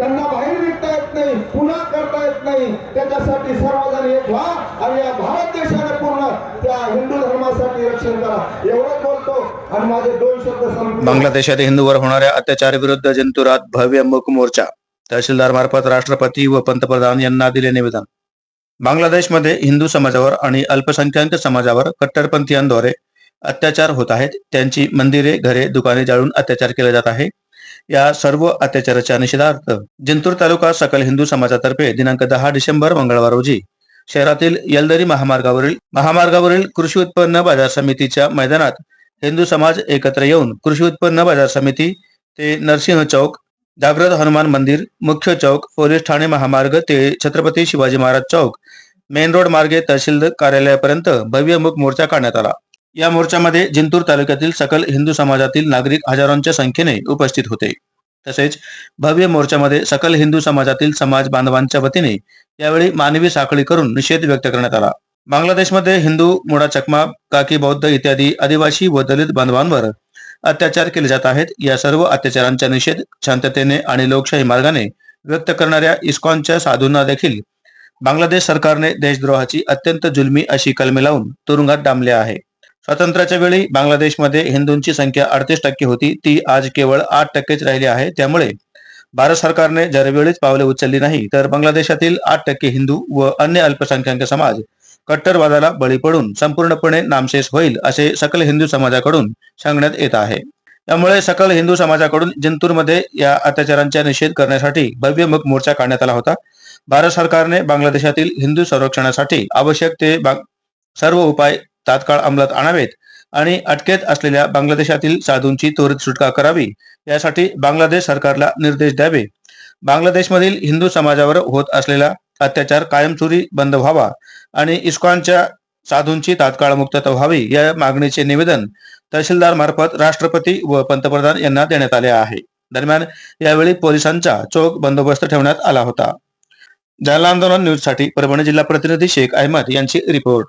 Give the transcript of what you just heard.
त्यांना बाहेर विकता येत नाही पुन्हा करता येत नाही. त्याच्यासाठी सर्वजण एक व्हा आणि या भारत देशाने पूर्ण त्या हिंदू धर्मासाठी रक्षण करा. एवढं बोलतो आणि माझे दोन शब्द बांगलादेशात हिंदूवर होणाऱ्या अत्याचाराविरुद्ध जंतुरात भव्य मुख मोर्चा. तहसीलदार मार्फत राष्ट्रपती व पंतप्रधान यांना दिले निवेदन. बांगलादेशमध्ये हिंदू समाजावर आणि अल्पसंख्याक समाजावर कट्टरपंथीयांद्वारे अत्याचार होत आहेत. त्यांची मंदिरे घरे दुकाने जाळून अत्याचार केला जात आहे. या सर्व अत्याचाराच्या निषेधार्थ जिंतूर तालुका सकल हिंदू समाजातर्फे दिनांक दहा डिसेंबर मंगळवार रोजी शहरातील यलदरी महामार्गावरील महामार्गावरील कृषी उत्पन्न बाजार समितीच्या मैदानात हिंदू समाज एकत्र येऊन कृषी उत्पन्न बाजार समिती ते नरसिंह चौक जागृत हनुमान मंदिर मुख्य चौक पोलीस ठाणे महामार्ग ते छत्रपती शिवाजी महाराज चौक मेन रोड मार्गे तहसील कार्यालयापर्यंत भव्य मुख मोर्चा काढण्यात आला. या मोर्चामध्ये जिंतूर तालुक्यातील सकल हिंदू समाजातील नागरिक हजारोंच्या संख्येने उपस्थित होते. तसेच भव्य मोर्चामध्ये सकल हिंदू समाजातील समाज बांधवांच्या वतीने यावेळी मानवी साखळी करून निषेध व्यक्त करण्यात आला. बांगलादेशमध्ये हिंदू मुडा चकमा काकी बौद्ध इत्यादी आदिवासी व दलित बांधवांवर अत्याचार केले जात आहेत. या सर्व अत्याचारांचा निषेध शांततेने आणि लोकशाही मार्गाने व्यक्त करणाऱ्या इस्कॉनच्या साधूंना देखील बांगलादेश सरकारने देशद्रोहाची अत्यंत जुलमी अशी कलमे लावून तुरुंगात डांबले आहे. स्वातंत्र्याच्या वेळी बांगलादेशमध्ये हिंदूंची संख्या अडतीस टक्के होती. ती आज केवळ आठ टक्केच राहिली आहे. त्यामुळे भारत सरकारने जर वेळीच पावले उचलली नाही. तर बांगलादेशातील आठ टक्के हिंदू व अन्य अल्पसंख्याक समाज कट्टरवादाला बळी पडून संपूर्णपणे नामशेष होईल असे सकल हिंदू समाजाकडून सांगण्यात येत आहे. त्यामुळे सकल हिंदू समाजाकडून जिंतूरमध्ये या अत्याचारांचा निषेध करण्यासाठी भव्य मुख मोर्चा काढण्यात आला होता. भारत सरकारने बांगलादेशातील हिंदू संरक्षणासाठी आवश्यक ते सर्व उपाय तात्काळ अंमलात आणावेत आणि अटकेत असलेल्या बांगलादेशातील साधूंची त्वरित सुटका करावी यासाठी बांगलादेश सरकारला निर्देश द्यावे. बांगलादेशमधील हिंदू समाजावर होत असलेला अत्याचार कायमचुरी बंद व्हावा आणि इस्कॉनच्या साधूंची तात्काळ मुक्तता व्हावी या मागणीचे निवेदन तहसीलदार मार्फत राष्ट्रपती व पंतप्रधान यांना देण्यात आले आहे. दरम्यान यावेळी पोलिसांचा चोख बंदोबस्त ठेवण्यात आला होता. जालना आंदोलन न्यूजसाठी परभणी जिल्हा प्रतिनिधी शेख अहमद यांची रिपोर्ट.